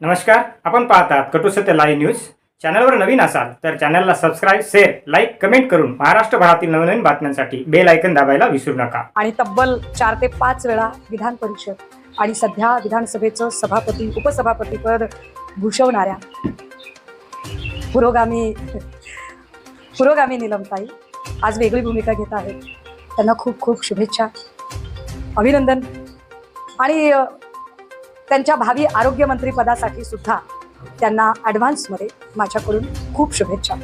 नमस्कार आपण पाहतात कटू सत्य लाईव्ह न्यूज चॅनलवर नवीन असाल तर चॅनलला सबस्क्राईब शेअर लाईक कमेंट करून महाराष्ट्रभरातील नवनवीन बातम्यांसाठी बेल ऐकन दाबायला विसरू नका. आणि तब्बल चार ते पाच वेळा विधान परिषद आणि सध्या विधानसभेचं सभापती उपसभापती पद भूषवणाऱ्या पुरोगामी पुरोगामी निलमताई आज वेगळी भूमिका घेत आहेत. त्यांना खूप खूप शुभेच्छा अभिनंदन. आणि त्यांच्या भावी आरोग्यमंत्री पदासाठी सुद्धा त्यांना ॲडव्हान्समध्ये माझ्याकडून खूप शुभेच्छा.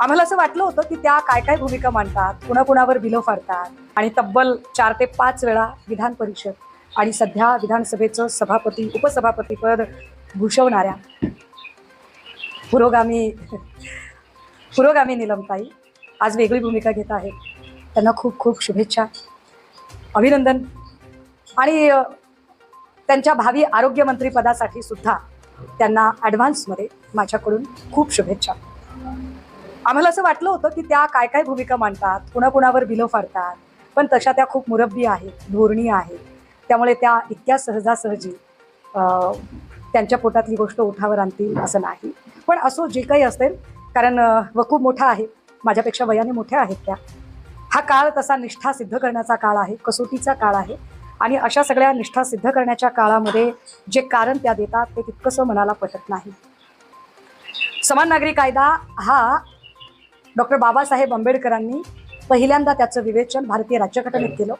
आम्हाला असं वाटलं होतं की त्या काय काय भूमिका मांडतात कुणाकुणावर बिलं फाडतात आणि तब्बल चार ते पाच वेळा विधान परिषद आणि सध्या विधानसभेचं सभापती उपसभापतीपद भूषवणाऱ्या पुरोगामी पुरोगामी निलमताई आज वेगळी भूमिका घेत आहेत. त्यांना खूप खूप शुभेच्छा अभिनंदन आणि त्यांच्या भावी आरोग्यमंत्री पदासाठी सुद्धा त्यांना ॲडव्हान्समध्ये माझ्याकडून खूप शुभेच्छा. आम्हाला असं वाटलं होतं की त्या काय काय भूमिका मांडतात कुणाकुणावर बिलं फाडतात पण तशा त्या खूप मुरब्बी आहेत धोरणी आहेत. त्यामुळे त्या इतक्या सहजासहजी त्यांच्या पोटातली गोष्ट ओठावर आणतील असं नाही. पण असो जे काही असेल कारण व खूप मोठा आहे माझ्यापेक्षा वयाने मोठ्या आहेत त्या. हा काळ तसा निष्ठा सिद्ध करण्याचा काळ आहे कसोटीचा काळ आहे. आणि अशा सगळ्या निष्ठा सिद्ध करण्याच्या काळामध्ये जे कारण त्या देतात ते तितकंसं मनाला पटत नाही. समान नागरी कायदा हा डॉक्टर बाबासाहेब आंबेडकरांनी पहिल्यांदा त्याचं विवेचन भारतीय राज्यघटनेत केलं.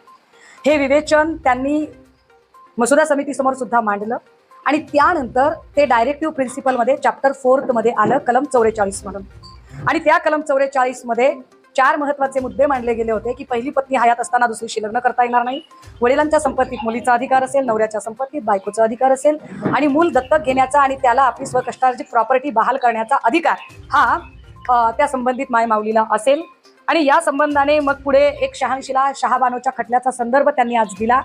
हे विवेचन त्यांनी मसुदा समितीसमोर सुद्धा मांडलं आणि त्यानंतर ते डायरेक्टिव्ह प्रिन्सिपलमध्ये चॅप्टर फोर्थमध्ये आलं कलम चौवेचाळीस म्हणून. आणि त्या कलम चौवेचाळीसमध्ये चार महत्त्वाचे मुद्दे मांडले गेले होते की पहिली पत्नी हयात असताना दुसरीशी लग्न करता येणार नाही. वडिलांच्या संपत्तीत मुलीचा अधिकार असेल नवऱ्याच्या संपत्तीत बायकोचा अधिकार असेल आणि मूल दत्तक घेण्याचा आणि त्याला आपली स्वकष्टार्जित प्रॉपर्टी बहाल करण्याचा अधिकार हा त्या संबंधित माय माऊलीला असेल. आणि या संबंधाने मग पुढे एक शहाऐंशीला शहाबानोच्या खटल्याचा संदर्भ त्यांनी आज दिला.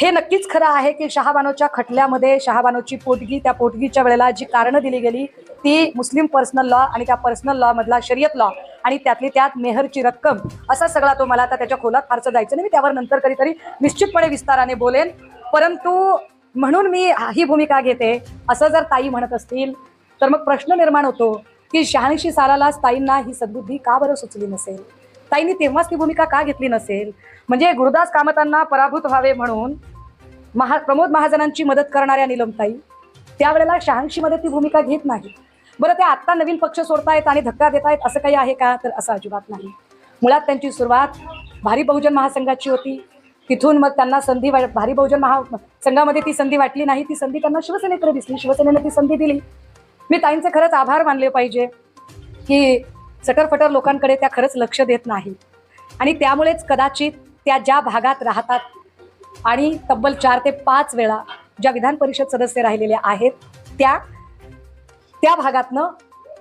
हे नक्कीच खरं आहे की शहाबानोच्या खटल्यामध्ये शहाबानोची पोटगी त्या पोटगीच्या वेळेला जी कारणं दिली गेली ती मुस्लिम पर्सनल लॉ आणि त्या पर्सनल लॉ मधला शरीयत लॉ आणि त्यातली त्यात मेहरची रक्कम असा सगळा तो मला आता त्याच्या खोलात फारसं जायचं नाही. मी त्यावर नंतर कधीतरी निश्चितपणे विस्ताराने बोलेन. परंतु म्हणून मी ही भूमिका घेते. असं जर ताई म्हणत असतील तर मग प्रश्न निर्माण होतो की शहाऐंशी सालालाच ताईंना ही सद्बुद्धी का बरं सुचली नसेल? ताईंनी तेव्हाच ती भूमिका का घेतली नसेल? म्हणजे गुरुदास कामतांना पराभूत व्हावे म्हणून महा प्रमोद महाजनांची मदत करणाऱ्या निलमताई त्यावेळेला शहाऐंशीमध्ये ती भूमिका घेत नाही बरं ते आत्ता नवीन पक्ष सोडतायत आणि धक्का देत आहेत असं काही आहे का? तर असं अजिबात नाही. मुळात त्यांची सुरुवात भारी बहुजन महासंघाची होती. तिथून मग त्यांना संधी वा- भारी बहुजन महा संघामध्ये ती संधी वाटली नाही. ती संधी त्यांना शिवसेनेकडे दिसली. शिवसेनेनं ती संधी दिली. मी ताईंचे खरंच आभार मानले पाहिजे की सटरफटर लोकांकडे त्या खरंच लक्ष देत नाही. आणि त्यामुळेच कदाचित त्या ज्या भागात राहतात आणि तब्बल चार ते पाच वेळा ज्या विधान परिषद सदस्य राहिलेल्या आहेत त्या त्या भागातनं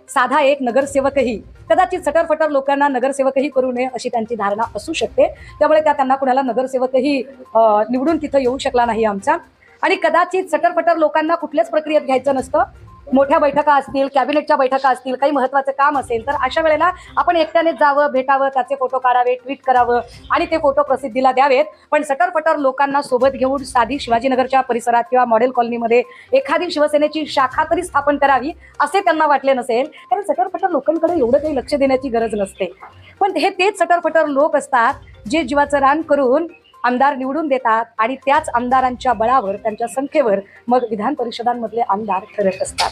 साधा एक नगरसेवकही कदाचित सटरफटर लोकांना नगरसेवकही करू नये अशी त्यांची धारणा असू शकते. त्यामुळे त्या त्यांना कुणाला नगरसेवकही निवडून तिथं येऊ शकला नाही आमचा. आणि कदाचित सटरफटर लोकांना कुठल्याच प्रक्रियेत घ्यायचं नसतं. मोठ्या बैठका असतील कॅबिनेटच्या बैठका असतील काही महत्त्वाचं काम असेल तर अशा वेळेला आपण एकट्याने जावं भेटावं त्याचे फोटो काढावे ट्विट करावं आणि ते फोटो प्रसिद्धीला द्यावेत. पण सटरफटर लोकांना सोबत घेऊन साधी शिवाजीनगरच्या परिसरात किंवा मॉडेल कॉलनीमध्ये एखादी शिवसेनेची शाखा तरी स्थापन करावी असे त्यांना वाटले नसेल कारण सटरफटर लोकांकडे एवढं काही लक्ष देण्याची गरज नसते. पण हे तेच सटरफटर लोक असतात जे जीवाचं रान करून आमदार निवडून देतात आणि त्याच आमदारांच्या बळावर त्यांच्या संख्येवर मग विधान परिषदांमधले आमदार ठरत असतात.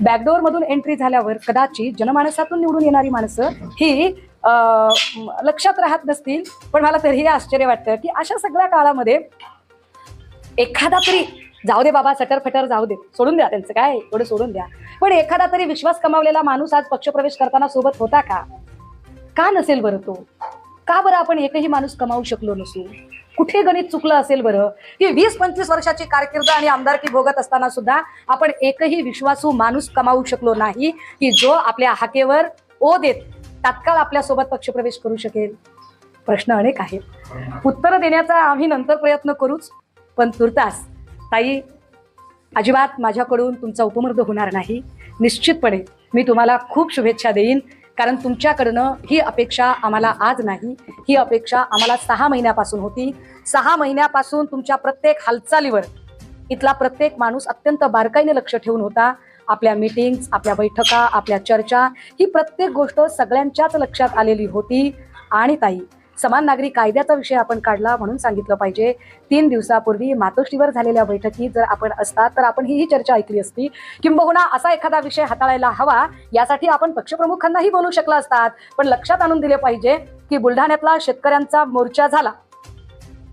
बॅकडोअरमधून एंट्री झाल्यावर कदाचित जनमानसातून निवडून येणारी माणसं ही लक्षात राहत नसतील. पण मला तरीही आश्चर्य वाटतं की अशा सगळ्या काळामध्ये एखादा तरी जाऊ दे बाबा सटर फटर जाऊ दे सोडून द्या त्यांचं काय एवढं सोडून द्या. पण एखादा तरी विश्वास कमावलेला माणूस आज पक्षप्रवेश करताना सोबत होता का? का नसेल बरं तो? का बरं आपण एकही माणूस कमावू शकलो नसू? कुठे गणित चुकलं असेल बरं? की वीस पंचवीस वर्षाची कारकीर्द आणि आमदारकी भोगत असताना सुद्धा आपण एकही विश्वासू माणूस कमावू शकलो नाही की जो आपल्या हाकेवर ओ देत तात्काळ आपल्यासोबत पक्षप्रवेश करू शकेल? प्रश्न अनेक आहेत. उत्तरं देण्याचा आम्ही नंतर प्रयत्न करूच पण तुर्तास ताई अजिबात माझ्याकडून तुमचा उपमर्द होणार नाही. निश्चितपणे मी तुम्हाला खूप शुभेच्छा देईन. कारण तुमच्याकडनं ही अपेक्षा आम्हाला आज नाही. ही अपेक्षा आम्हाला सहा महिन्यापासून होती. सहा महिन्यापासून तुमच्या प्रत्येक हालचालीवर इथला प्रत्येक माणूस अत्यंत बारकाईने लक्ष ठेवून होता. आपल्या मीटिंग्स आपल्या बैठका आपल्या चर्चा ही प्रत्येक गोष्ट सगळ्यांच्याच लक्षात आलेली होती. आणि ताई समान नागरी कायद्याचा विषय आपण काढला म्हणून सांगितलं पाहिजे. तीन दिवसापूर्वी मातोश्रीवर झालेल्या बैठकीत जर आपण असतात तर आपण ही ही चर्चा ऐकली असती. किंबहुना असा एखादा विषय हाताळायला हवा यासाठी आपण पक्षप्रमुखांनाही बोलू शकला असतात. पण लक्षात आणून दिले पाहिजे की बुलढाण्यातला शेतकऱ्यांचा मोर्चा झाला.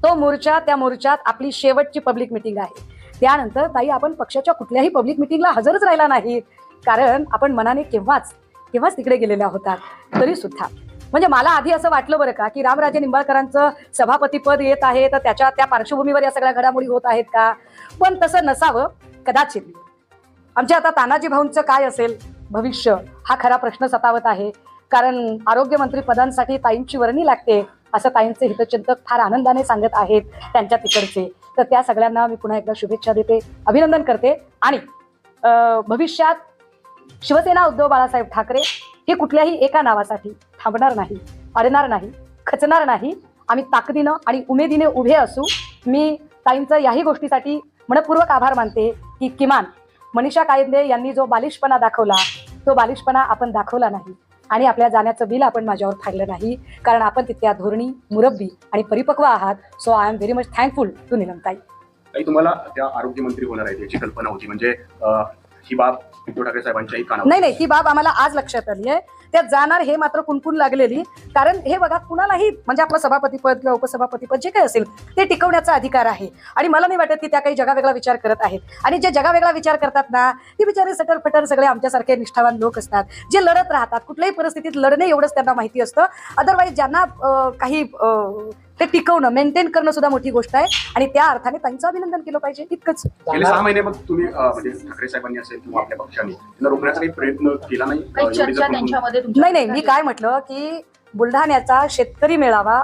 तो मोर्चा त्या मोर्चात आपली शेवटची पब्लिक मिटिंग आहे. त्यानंतर ताई आपण पक्षाच्या कुठल्याही पब्लिक मिटिंगला हजरच राहिला नाहीत. कारण आपण मनाने केव्हाच केव्हाच तिकडे गेलेल्या होतात. तरी सुद्धा म्हणजे मला आधी असं वाटलं बरं का की रामराजे निंबाळकरांचं सभापतीपद येत आहे तर त्याच्या त्या पार्श्वभूमीवर या सगळ्या घडामोडी होत आहेत का? पण तसं नसावं कदाचित. आमच्या आता तानाजी भाऊंचं काय असेल? भविष्य हा खरा प्रश्न सतावत आहे. कारण आरोग्यमंत्री पदांसाठी ताईंची वर्णी लागते असं ताईंचे हितचिंतक फार आनंदाने सांगत आहेत त्यांच्या तिकडचे. तर त्या सगळ्यांना मी पुन्हा एकदा शुभेच्छा देते अभिनंदन करते. आणि भविष्यात शिवसेना उद्धव बाळासाहेब ठाकरे हे कुठल्याही एका नावासाठी थांबणार नाही अडणार नाही खचणार नाही. आम्ही ताकदीनं आणि उमेदीने उभे असू. मी ताईंचं याही गोष्टीसाठी मनपूर्वक आभार मानते की किमान मनीषा कायंदे यांनी जो बालिशपणा दाखवला तो बालिशपणा आपण दाखवला नाही. आणि आपल्या जाण्याचं बिल आपण माझ्यावर फाडलं नाही. कारण आपण तितक्या धोरणी मुरब्बी आणि परिपक्व आहात. So I am very much thankful to निलमताई काही तुम्हाला त्या आरोग्यमंत्री होणार आहेत याची कल्पना होती. म्हणजे ही बाब उद्धव ठाकरे साहेबांच्याही नाही नाही ही बाब आम्हाला आज लक्षात आली आहे त्यात जाणार हे मात्र कुणकुण लागलेली. कारण हे बघा कुणालाही म्हणजे आपलं सभापतीपद किंवा उपसभापतीपद जे काही असेल ते टिकवण्याचा अधिकार आहे. आणि मला नाही वाटत की त्या काही जगावेगळा विचार करत आहेत. आणि जे जगावेगळा विचार करतात ना ते बिचारे सटर फटर सगळे आमच्यासारखे निष्ठावान लोक असतात. जे लढत राहतात कुठल्याही परिस्थितीत लढणे एवढंच त्यांना माहिती असतं. अदरवाईज ज्यांना काही ते टिकवणं मेंटेन करणं सुद्धा मोठी गोष्ट आहे. आणि त्या अर्थाने त्यांचं अभिनंदन केलं पाहिजे इतकंच. गेले सहा महिने मग तुम्ही म्हणजे ठाकरे साहेबांनी असेल किंवा आपल्या पक्षाने त्यांना रोखण्याचा काही प्रयत्न केला नाही? चर्चा त्यांच्यामध्ये तुमच्या नाही नाही मी काय म्हटलं की बुलढाण्याचा शेतकरी मेळावा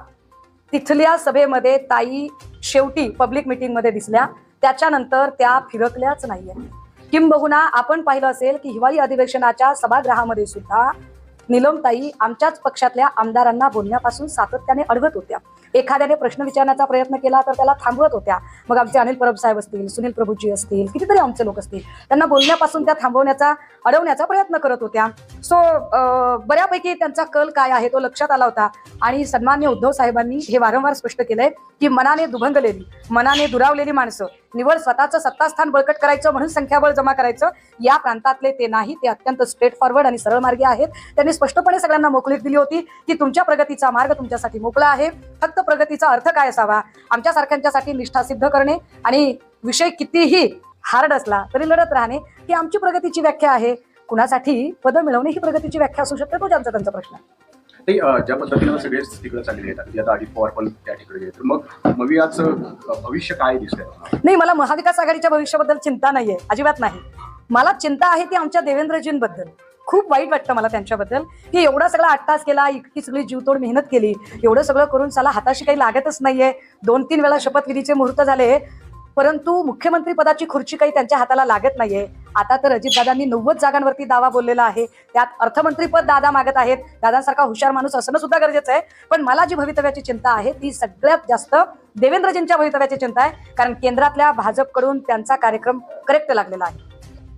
तिथल्या सभेमध्ये ताई शेवटी पब्लिक मीटिंगमध्ये दिसल्या. त्याच्यानंतर त्या फिरकल्याच नाहीये. किंबहुना आपण पाहिलं असेल की हिवाळी अधिवेशनाच्या सभागृहामध्ये सुद्धा निलमताई आमच्याच पक्षातल्या आमदारांना बोलण्यापासून सातत्याने अडवत होत्या. एखाद्याने प्रश्न विचारण्याचा प्रयत्न केला तर त्याला थांबवत होत्या. मग आमचे अनिल परब साहेब असतील सुनील प्रभूजी असतील कितीतरी आमचे लोक असतील त्यांना बोलण्यापासून त्या थांबवण्याचा अडवण्याचा प्रयत्न करत होत्या. सो बऱ्यापैकी त्यांचा कल काय आहे तो लक्षात आला होता. आणि सन्मान्य उद्धव साहेबांनी हे वारंवार स्पष्ट केलंय की मनाने दुभंगलेली मनाने दुरावलेली माणसं निवड स्वतःचं सत्तास्थान बळकट करायचं म्हणून संख्याबळ जमा करायचं या प्रांतातले ते नाही ते अत्यंत स्ट्रेट फॉरवर्ड आणि सरळ मार्गी आहेत. त्यांनी स्पष्टपणे सगळ्यांना मोकळीक दिली होती की तुमच्या प्रगतीचा मार्ग तुमच्यासाठी मोकळा आहे. फक्त प्रगतीचा अर्थ काय असावा? आमच्यासारख्यांच्यासाठी निष्ठा सिद्ध करणे आणि विषय कितीही हार्ड असला तरी लढत राहणे ही आमची प्रगतीची व्याख्या आहे. कुणासाठी पदं मिळवणे ही प्रगतीची व्याख्या असू शकते? तो ज्यांचा त्यांचा प्रश्न. नाही ज्या पद्धतीनं सगळेच तिकडे चाललेले आहेत आता अजित पवार पण त्या ठिकाणी तर मग मवियाचं भविष्य काय दिसतंय? नाही मला महाविकास आघाडीच्या भविष्याबद्दल चिंता नाहीये अजिबात नाही. मला चिंता आहे ती आमच्या देवेंद्रजींबद्दल. खूप वाईट वाटतं मला त्यांच्याबद्दल. की एवढा सगळा आठ केला इतकी सगळी जीवतोड मेहनत केली एवढं सगळं करून साला हाताशी काही लागतच नाहीये. दोन तीन वेळा शपथविधीचे मुहूर्त झाले परंतु मुख्यमंत्री पदाची खुर्ची काही त्यांच्या हाताला लागत नाहीये. आता तर अजितदादांनी नव्वद जागांवरती दावा बोललेला आहे. त्यात अर्थमंत्री पद दादा मागत आहेत. दादांसारखा हुशार माणूस असणं सुद्धा गरजेचं आहे. पण मला जी भवितव्याची चिंता आहे ती सगळ्यात जास्त देवेंद्रजींच्या भवितव्याची चिंता आहे. कारण केंद्रातल्या भाजपकडून त्यांचा कार्यक्रम करेक्ट लागलेला आहे.